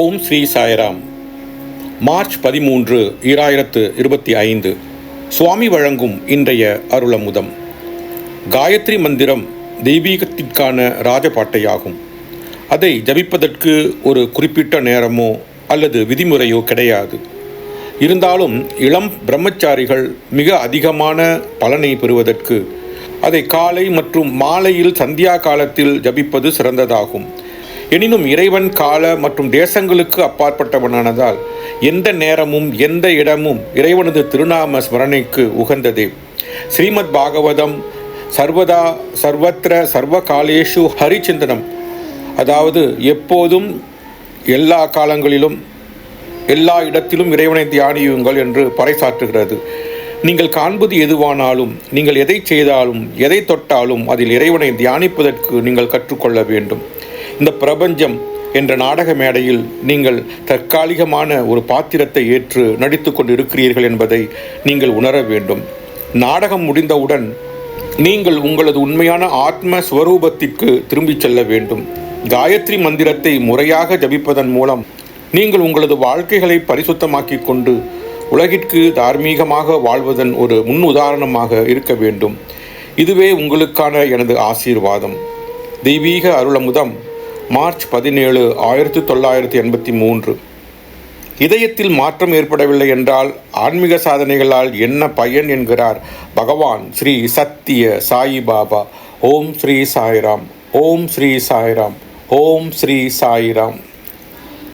ஓம் Sri Sairam. March பதிமூன்று ஈராயிரத்து இருபத்தி ஐந்து. சுவாமி வழங்கும் இன்றைய அருளமுதம். காயத்ரி மந்திரம் தெய்வீகத்திற்கான ராஜபாட்டையாகும். அதை ஜபிப்பதற்கு ஒரு குறிப்பிட்ட நேரமோ அல்லது விதிமுறையோ கிடையாது. இருந்தாலும் இளம் பிரம்மச்சாரிகள் மிக அதிகமான பலனை பெறுவதற்கு அதை காலை மற்றும் மாலையில் சந்தியா காலத்தில் ஜபிப்பது சிறந்ததாகும். எனினும் இறைவன் கால மற்றும் தேசங்களுக்கு அப்பாற்பட்டவனானதால் எந்த நேரமும் எந்த இடமும் இறைவனது திருநாம ஸ்மரணைக்கு உகந்ததே. ஸ்ரீமத் பாகவதம் சர்வதா சர்வத்திர சர்வ காலேஷு ஹரிச்சிந்தனம். அதாவது எப்போதும் எல்லா காலங்களிலும் எல்லா இடத்திலும் இறைவனை தியானியுங்கள் என்று பறைசாற்றுகிறது. நீங்கள் காண்பது எதுவானாலும் நீங்கள் எதை செய்தாலும் எதை தொட்டாலும் அதில் இறைவனை தியானிப்பதற்கு நீங்கள் கற்றுக்கொள்ள வேண்டும். இந்த பிரபஞ்சம் என்ற நாடக மேடையில் நீங்கள் தற்காலிகமான ஒரு பாத்திரத்தை ஏற்று நடித்து கொண்டு இருக்கிறீர்கள் என்பதை நீங்கள் உணர வேண்டும். நாடகம் முடிந்தவுடன் நீங்கள் உங்களது உண்மையான ஆத்ம ஸ்வரூபத்திற்கு திரும்பிச் செல்ல வேண்டும். காயத்ரி மந்திரத்தை முறையாக ஜபிப்பதன் மூலம் நீங்கள் உங்களது வாழ்க்கைகளை பரிசுத்தமாக்கிக் கொண்டு உலகிற்கு தார்மீகமாக வாழ்வதன் ஒரு முன் உதாரணமாக இருக்க வேண்டும். இதுவே உங்களுக்கான எனது ஆசீர்வாதம். தெய்வீக அருளமுதம். மார்ச் பதினேழு ஆயிரத்தி தொள்ளாயிரத்தி எண்பத்தி மூன்று. இதயத்தில் மாற்றம் ஏற்படவில்லை என்றால் ஆன்மீக சாதனைகளால் என்ன பயன் என்கிறார் பகவான் ஸ்ரீ சத்திய சாயி பாபா. ஓம் ஸ்ரீ சாய்ராம். ஓம் ஸ்ரீ சாய்ராம். ஓம் ஸ்ரீ சாய்ராம்.